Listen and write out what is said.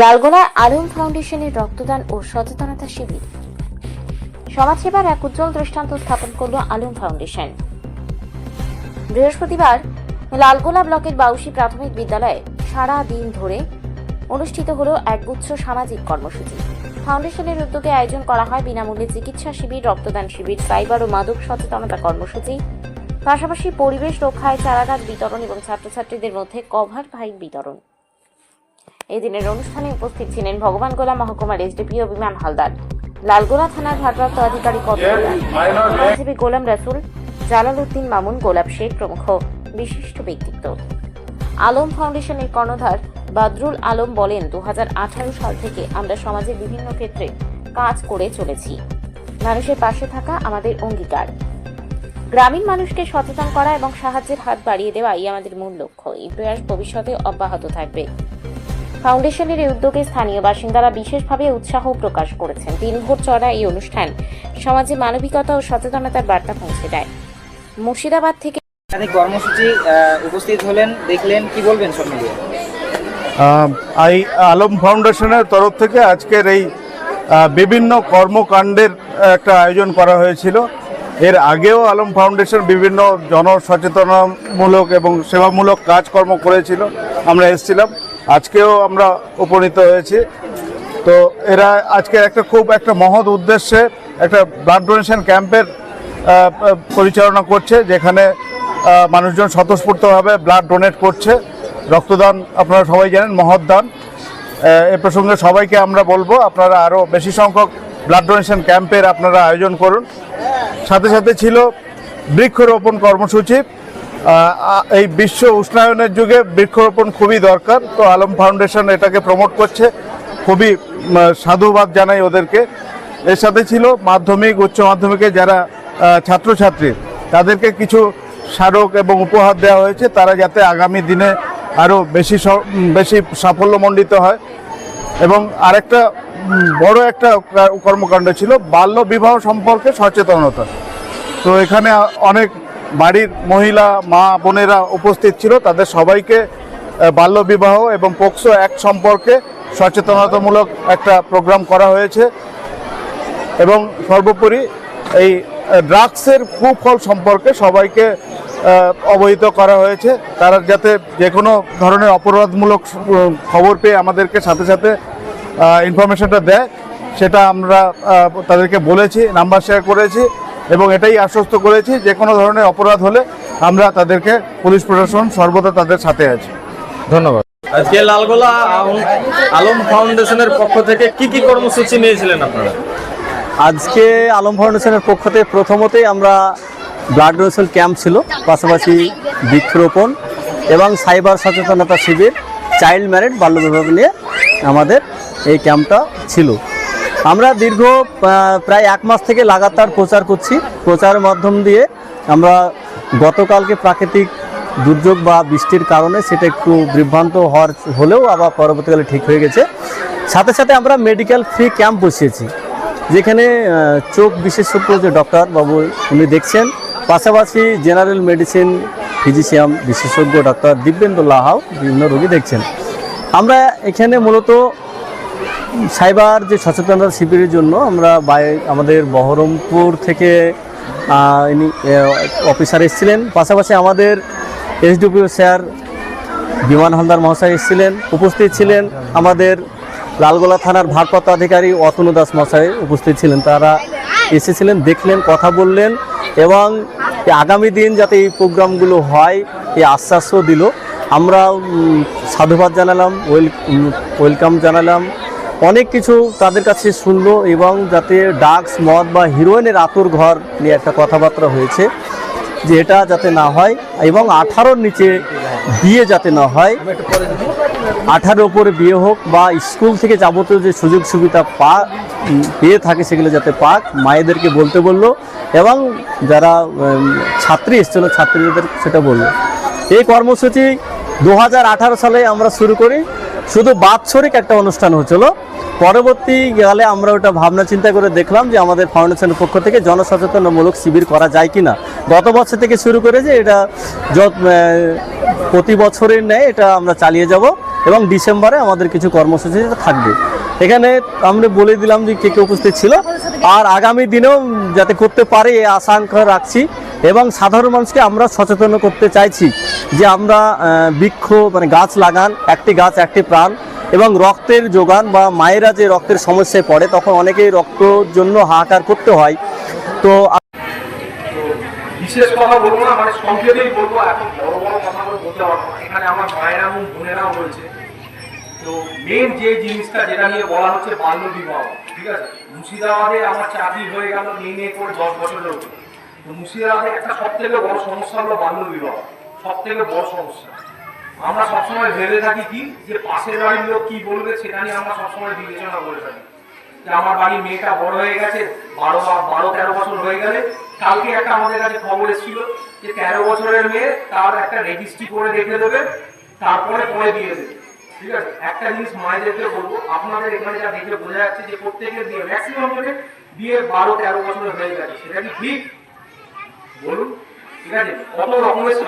লালগোলায় আলম ফাউন্ডেশনের রক্তদান ও সচেতনতা শিবির। সমাজসেবার এক উজ্জ্বল দৃষ্টান্ত স্থাপন করল আলম ফাউন্ডেশন। বৃহস্পতিবার লালগোলা ব্লকের বাউসি প্রাথমিক বিদ্যালয়ে সারা দিন ধরে অনুষ্ঠিত হল এক একগুচ্ছ সামাজিক কর্মসূচি। ফাউন্ডেশনের উদ্যোগে আয়োজন করা হয় বিনামূল্যে চিকিৎসা শিবির, রক্তদান শিবির, সাইবার ও মাদক সচেতনতা কর্মসূচি। পাশাপাশি পরিবেশ রক্ষায় চারাগাছ বিতরণ এবং ছাত্রছাত্রীদের মধ্যে কভার ভাইট বিতরণ। এই দিনের অনুষ্ঠানে উপস্থিত ছিলেন ভগবান গোলা মহকুমার এসডিপিও বিমান হালদার লালগোলা থানার ভারপ্রাপ্ত আধিকারিক আইনজীবী গোলাম রাসুল জালাল উদ্দিন মামুন গোলাপ শেখ প্রমুখ বিশিষ্ট ব্যক্তিত্ব। আলম ফাউন্ডেশনের কর্ণধার বাদরুল আলম বলেন দু হাজার আঠারো সাল থেকে আমরা সমাজের বিভিন্ন ক্ষেত্রে কাজ করে চলেছি। মানুষের পাশে থাকা আমাদের অঙ্গীকার। গ্রামীণ মানুষকে সচেতন করা এবং সাহায্যের হাত বাড়িয়ে দেওয়াই আমাদের মূল লক্ষ্য। এই প্রয়াস ভবিষ্যতে অব্যাহত থাকবে। ফাউন্ডেশনের এই উদ্যোগে স্থানীয় বাসিন্দারা বিশেষভাবে উৎসাহ প্রকাশ করেছেন। দিনভর চড়া এই অনুষ্ঠান সমাজে মানবিকতা ও সচেতনতার বার্তা পৌঁছে দেয়। মুর্শিদাবাদ থেকে এখানে কর্মসূচি উপস্থিত হলেন দেখলেন কি বলবেন সব মিলিয়ে? এই আলম ফাউন্ডেশনের তরফ থেকে আজকের এই বিভিন্ন কর্মকাণ্ডের একটা আয়োজন করা হয়েছিল। এর আগেও আলম ফাউন্ডেশন বিভিন্ন জনসচেতনামূলক এবং সেবামূলক কাজকর্ম করেছিল। আমরা এসেছিলাম। আজকেও আমরা উপনীত হয়েছি। তো এরা আজকে একটা খুব একটা মহৎ উদ্দেশ্যে একটা ব্লাড ডোনেশন ক্যাম্পের পরিচালনা করছে, যেখানে মানুষজন স্বতঃস্ফূর্তভাবে ব্লাড ডোনেট করছে। রক্তদান আপনারা সবাই জানেন, মহৎ দান। এ প্রসঙ্গে সবাইকে আমরা বলব, আপনারা আরও বেশি সংখ্যক ব্লাড ডোনেশন ক্যাম্পের আপনারা আয়োজন করুন। সাথে সাথে ছিল বৃক্ষরোপণ কর্মসূচি। এই বিশ্ব উষ্ণায়নের যুগে বৃক্ষরোপণ খুবই দরকার। তো আলম ফাউন্ডেশন এটাকে প্রমোট করছে। খুবই সাধুবাদ জানাই ওদেরকে। এর সাথে ছিল মাধ্যমিক, উচ্চ মাধ্যমিকে যারা ছাত্রছাত্রী, তাদেরকে কিছু স্মারক এবং উপহার দেওয়া হয়েছে। তারা যাতে আগামী দিনে আরও বেশি বেশি সাফল্যমণ্ডিত হয়। এবং আরেকটা বড় একটা কর্মকাণ্ড ছিল বাল্য বিবাহ সম্পর্কে সচেতনতা। তো এখানে অনেক বাড়ির মহিলা, মা, বোনেরা উপস্থিত ছিল। তাদের সবাইকে বাল্যবিবাহ এবং পোক্সো এক সম্পর্কে সচেতনতামূলক একটা প্রোগ্রাম করা হয়েছে। এবং সর্বোপরি এই ড্রাগসের কুফল সম্পর্কে সবাইকে অবহিত করা হয়েছে। তারা যাতে যে কোনো ধরনের অপরাধমূলক খবর পেয়ে আমাদেরকে সাথে সাথে ইনফরমেশনটা দেয়, সেটা আমরা তাদেরকে বলেছি নাম্বার শেয়ার করেছি। এবং এটাই আশ্বস্ত করেছি যে কোনো ধরনের অপরাধ হলে আমরা তাদেরকে পুলিশ প্রশাসন সর্বদা তাদের সাথে আছে। ধন্যবাদ। আজকে লালগোলা আলম- আলম ফাউন্ডেশনের পক্ষ থেকে কি কি কর্মসূচি নিয়েছিলেন আপনারা? আজকে আলম ফাউন্ডেশনের পক্ষ থেকে প্রথমতেই আমরা ব্লাড ডোনেশন ক্যাম্প ছিল পাশাপাশি বৃক্ষরোপণ এবং সাইবার সচেতনতা শিবির চাইল্ড ম্যারিড বাল্যবিবাহ নিয়ে আমাদের এই ক্যাম্পটা ছিল। আমরা দীর্ঘ প্রায় এক মাস থেকে লাগাতার প্রচার করছি। প্রচারের মাধ্যম দিয়ে আমরা গতকালকে প্রাকৃতিক দুর্যোগ বা বৃষ্টির কারণে সেটা একটু বিভ্রান্ত হওয়ার হলেও আবার পরবর্তীকালে ঠিক হয়ে গেছে। সাথে সাথে আমরা মেডিকেল ফ্রি ক্যাম্প বসিয়েছি, যেখানে চোখ বিশেষজ্ঞ যে ডক্টর বাবু উনি দেখছেন, পাশাপাশি জেনারেল মেডিসিন ফিজিশিয়াম বিশেষজ্ঞ ডক্টর দিব্যেন্দু লাহাও বিভিন্ন রোগী দেখছেন। আমরা এখানে মূলত সাইবার যে সচেতনতা শিবিরের জন্য আমরা বাই আমাদের বহরমপুর থেকে ইনি অফিসার এসেছিলেন। পাশাপাশি আমাদের এসডিপিও স্যার বিমান হালদার মহাশয় এসেছিলেন, উপস্থিত ছিলেন। আমাদের লালগোলা থানার ভারপ্রাপ্ত আধিকারী অতনু দাস মহাশয় উপস্থিত ছিলেন। তারা এসেছিলেন, দেখলেন, কথা বললেন এবং আগামী দিন যাতে এই প্রোগ্রামগুলো হয় এই আশ্বাসও দিল। আমরা সাধুবাদ জানালাম, ওয়েল ওয়েলকাম জানালাম। অনেক কিছু তাদের কাছে শুনলো এবং যাতে ডাক্স মদ বা হিরোইনের আতুর ঘর নিয়ে একটা কথাবার্তা হয়েছে, যে এটা যাতে না হয় এবং আঠারোর নিচে বিয়ে যাতে না হয়। আঠারোর ওপরে বিয়ে হোক বা স্কুল থেকে যাবতীয় যে সুযোগ সুবিধা পা পেয়ে থাকে সেগুলো যাতে পাক, মায়েদেরকে বলতে বলল এবং যারা ছাত্রী এসেছিল, ছাত্রীদের সেটা বলল। এই কর্মসূচি দু হাজার আঠারো সালে আমরা শুরু করি। শুধু বাৎসরিক একটা অনুষ্ঠান হচ্ছিল। পরবর্তীকালে আমরা ওটা ভাবনা চিন্তা করে দেখলাম যে আমাদের ফাউন্ডেশনের পক্ষ থেকে জনসচেতনমূলক শিবির করা যায় কি না গত বছর থেকে শুরু করে যে এটা প্রতি বছরের ন্যায় এটা আমরা চালিয়ে যাব এবং ডিসেম্বরে আমাদের কিছু কর্মসূচি থাকবে। এখানে আমরা বলে দিলাম যে কে কে উপস্থিত ছিল। আর আগামী দিনেও যাতে করতে পারে আশা রাখছি। এবং সাধারণ মানুষকে আমরা সচেতন করতে চাইছি যে আমরা বৃক্ষ মানে গাছ লাগান, একটি গাছ, একটি প্রাণ, এবং রক্তের যোগান বা মায়েরা যে রক্তের সমস্যায় পড়ে, তখন অনেকেই রক্তর জন্য হাহাকার করতে হয়। তো বিশেষ কথা বলব না মানে সংক্ষেপেই বলব, এত বড় বড় কথাগুলো বলতে পারব এখানে আমার মায়েরা এবং বোনেরাও রয়েছে। তো মেন যে জিনিসটা যেটা নিয়ে বলা হচ্ছে বাল্য বিবাহ, ঠিক আছে? মুর্শিদাবাদে আমার চাকরি হয়ে গেল নিয়ে নিয়ে করে দশ বছরের উপরে। মুর্শিদাবাদে একটা সব থেকে বড় সমস্যা হলো বাল্য বিবাহ সব থেকে বড় সমস্যা। আমরা সবসময় ভেবে থাকি কি? যে পাশের বাড়ির লোক কি বলবে সেটা নিয়ে আমরা সবসময় বিবেচনা করে থাকি। যে আমার বাড়ির মেয়েটা বড় হয়ে গেছে, বারো বারো, তেরো বছর হয়ে গেলে কালকে একটা আমাদের কাছে খবর এসেছিল যে তেরো বছরের মেয়ে তার একটা রেজিস্ট্রি করে রেখে দেবে, তারপরে পরে দিয়ে দেবে। ঠিক আছে? একটা জিনিস মায়েদেরকে বলব, আপনাদের এখানে যা দেখে বোঝা যাচ্ছে যে প্রত্যেকের বিয়ে ম্যাক্সিমাম বিয়ে বারো, তেরো বছরের হয়ে গেছে। সেটা কি ঠিক? বলুন ঠিক আছে? কত রকমের শাড়ি